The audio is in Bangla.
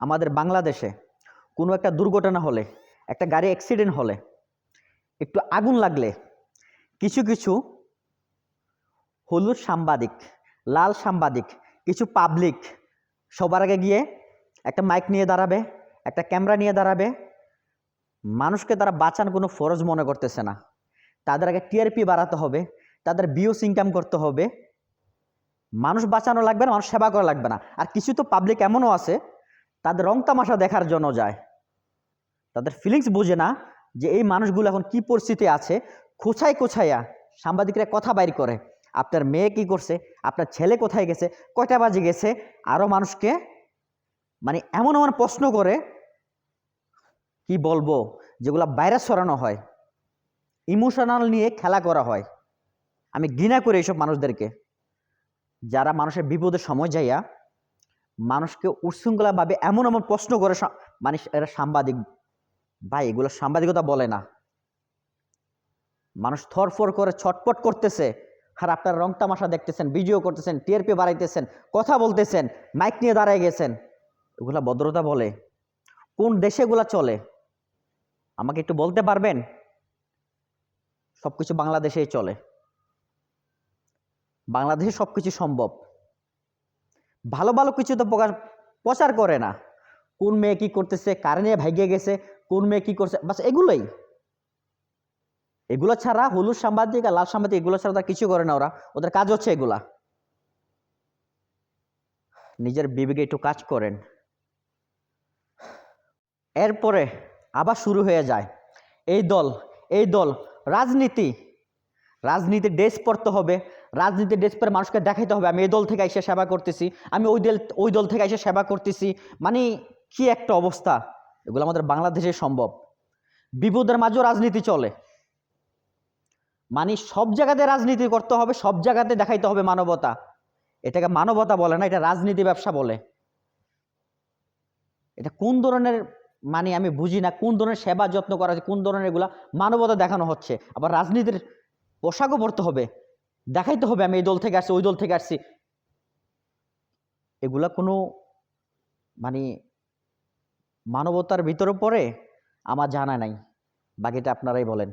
আমাদের বাংলাদেশে কোনো একটা দুর্ঘটনা হলে, একটা গাড়ি অ্যাক্সিডেন্ট হলে, একটু আগুন লাগলে, কিছু কিছু হলুদ সাংবাদিক, লাল সাংবাদিক, কিছু পাবলিক সবার আগে গিয়ে একটা মাইক নিয়ে দাঁড়াবে, একটা ক্যামেরা নিয়ে দাঁড়াবে। মানুষকে তারা বাঁচান কোনো ফরজ মনে করতেছে না। তাদের আগে টিআরপি বাড়াতে হবে, তাদের বিওস ইনকাম করতে হবে। মানুষ বাঁচানো লাগবে না, মানুষ সেবা করা লাগবে না। আর কিছু তো পাবলিক এমনও আছে তাদের রং তামাশা দেখার জন্য যায়। তাদের ফিলিংস বোঝে না যে এই মানুষগুলো এখন কি পরিস্থিতি আছে। খোঁচাই কোছাইয়া সাংবাদিকরা কথা বাইর করে? আপনার মেয়ে কি করছে? আপনার ছেলে কোথায় গেছে? কয়টা বাজে গেছে? আরও মানুষকে মানে এমন এমন প্রশ্ন করে কি বলব? যেগুলো বাইরে সরানো হয়। ইমোশনাল নিয়ে খেলা করা হয়। আমি ঘৃণা করি এইসব মানুষদেরকে। যারা মানুষের বিপদের সময় যাইয়া মানুষকে উচ্ছৃঙ্খলাভাবে এমন এমন প্রশ্ন করে সা- মানে এরা সাংবাদিক। ভাই, এগুলো সাংবাদিকতা বলে না। মানুষ থরফর করে ছটপট করতেছে। আর আপনার রং তামাশা দেখতেছেন, ভিডিও করতেছেন, টিআরপি বাড়াইতেছেন, কথা বলতেছেন, মাইক নিয়ে দাঁড়ায় গেছেন। এগুলা ভদ্রতা বলে। কোন দেশে এগুলা চলে? আমাকে একটু বলতে পারবেন? সব কিছু বাংলাদেশেই চলে। বাংলাদেশে সব কিছু সম্ভব। ভালো ভালো কিছু তো প্রকাশ, প্রচার করে না। কোন মেয়ে কি করতেছে, কার নিয়ে ভাইগে গেছে, কোন মেয়ে কি করছে, বাস এগুলোই। এগুলো ছাড়া হলুদ সাংবাদিক আর লাল সাংবাদিক, এগুলো ছাড়া তারা কিছু করে না ওরা। ওদের কাজ হচ্ছে এগুলা। নিজের বিবেকে একটু কাজ করেন। এরপরে আবার শুরু হয়ে যায়। এই দল এই দল, রাজনীতি। রাজনীতির ড্রেস পরতে হবে। রাজনীতির ড্রেস পরে মানুষকে দেখাইতে হবে, আমি এই দল থেকে এসে সেবা করতেছি, আমি ওই দল ওই দল থেকে এসে সেবা করতেছি। মানে কি একটা অবস্থা? এগুলো আমাদের বাংলাদেশে সম্ভব। বিপদের মাঝেও রাজনীতি চলে। মানে সব জায়গাতে রাজনীতি করতে হবে, সব জায়গাতে দেখাইতে হবে মানবতা। এটাকে মানবতা বলে না, এটা রাজনীতি ব্যবসা বলে। এটা কোন ধরনের মানে আমি বুঝি না, কোন ধরনের সেবা যত্ন করা হচ্ছে, কোন ধরনের এগুলা মানবতা দেখানো হচ্ছে। আবার রাজনীতির পোশাকও পরতে হবে। দেখাইতে হবে, আমি এই দল থেকে আসছি, ওই দল থেকে আসছি। এগুলা কোনো মানে মানবতার ভিতরে পড়ে, আমার জানা নাই। বাকিটা আপনারাই বলেন।